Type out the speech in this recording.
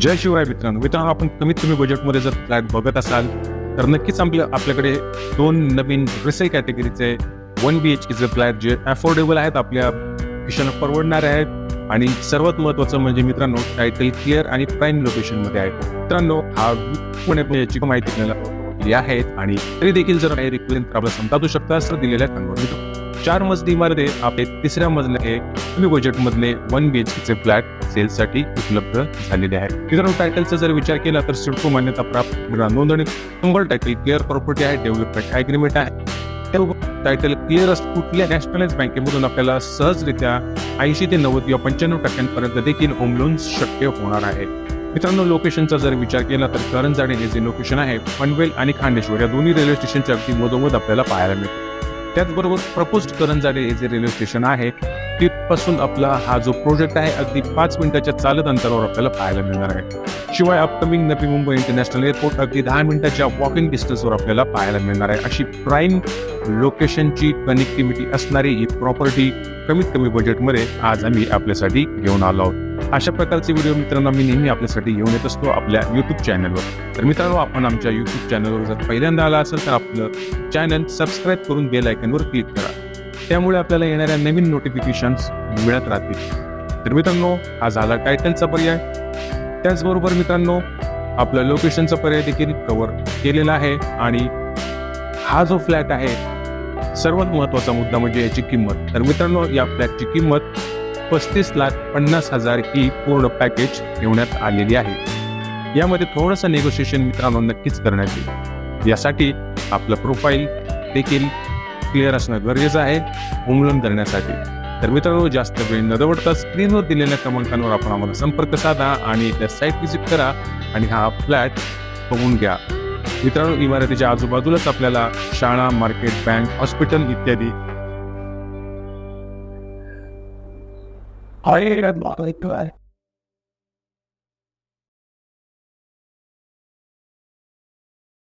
जय शिवराय मित्रांनो. मित्रांनो आपण कमीत कमी बजेटमध्ये जर फ्लॅट बघत असाल तर नक्कीच आपल्या आपल्याकडे दोन नवीन रिसेल कॅटेगरीचे वन बी एच केचे फ्लॅट जे अफोर्डेबल आहेत आपल्या खिशाला परवडणारे आहेत. आणि सर्वात महत्वाचं म्हणजे मित्रांनो टायटल क्लिअर आणि प्राईम लोकेशनमध्ये आहे. मित्रांनो हा पुणे याची माहिती आपल्याला आहेत आणि तरी देखील जर काही रिक्वेस्ट आपल्याला समजावू शकता असं दिलेल्या सांगून चार मजली इमारत आहे आपले तिसऱ्या मजले हे कमी बजेट मधले वन बी एच केचे फ्लॅट सेलसाठी उपलब्ध झालेले आहेत. मित्रांनो टायटलचा जर विचार केला तर सिडको मान्यता प्राप्त नोंदणी शंभर टायटल क्लिअर प्रॉपर्टी आहे. डेव्हलपमेंट अग्रीमेंट आहे. टायटल क्लिअर असं कुठल्या नॅशनलाइज बँकेमधून आपल्याला सहजरित्या ऐंशी ते नव्वद किंवा पंच्याण्णव टक्क्यांपर्यंत देखील होम लोन शक्य होणार आहे. मित्रांनो लोकेशनचा जर विचार केला तर करंजाडे हे जे लोकेशन आहे. पनवेल आणि खांडेश्वर या दोन्ही रेल्वे स्टेशनच्या अगदी मधोमध आपल्याला पाहायला मिळते. त्याचबरोबर प्रपोज करंजाडे हे जे रेल्वे स्टेशन आहे तिथपासून आपला हा जो प्रोजेक्ट आहे अगदी पाच मिनिटाच्या चालत अंतरावर आपल्याला पाहायला मिळणार आहे. शिवाय upcoming Navi Mumbai international airport अगदी दहा मिनिटाच्या वॉकिंग डिस्टन्सवर आपल्याला पाहायला मिळणार आहे. अशी प्राईम लोकेशनची कनेक्टिव्हिटी असणारी ही प्रॉपर्टी कमीत कमी बजेटमध्ये आज आम्ही आपल्यासाठी घेऊन आलो आहोत. अशा प्रकारचे व्हिडिओ मित्रांनो मी नेहमी आपल्यासाठी घेऊन येत असतो आपल्या यूट्यूब चॅनलवर तर मित्रांनो आपण आमच्या यूट्यूब चॅनलवर जर पहिल्यांदा आला असेल तर आपलं चॅनल सबस्क्राईब करून बेल आयकनवर क्लिक करा. त्यामुळे आपल्याला येणाऱ्या नवीन नोटिफिकेशन्स मिळत राहतील. तर मित्रांनो हा झाला टायटलचा पर्याय. त्याचबरोबर मित्रांनो आपला लोकेशनचा पर्याय देखील कव्हर केलेला आहे आणि हा जो फ्लॅट आहे सर्वात महत्त्वाचा मुद्दा म्हणजे याची किंमत. तर मित्रांनो या फ्लॅटची किंमत पस्तीस लाख पन्नास हजार ही पूर्ण पॅकेज ठेवण्यात आलेली आहे. यामध्ये थोडंसं नेगोशिएशन मित्रांनो नक्कीच करण्यात येईल. यासाठी आपलं प्रोफाईल देखील क्लिअर असणं गरजेचं आहे होम लोन करण्यासाठी तर मित्रांनो जास्त वेळ न दवडता स्क्रीनवर दिलेल्या क्रमांकांवर आपण आम्हाला संपर्क साधा आणि त्या साईट व्हिजिट करा आणि हा फ्लॅट बघून घ्या. मित्रांनो इमारतीच्या आजूबाजूलाच आपल्याला शाळा मार्केट बँक हॉस्पिटल इत्यादी I am not like that.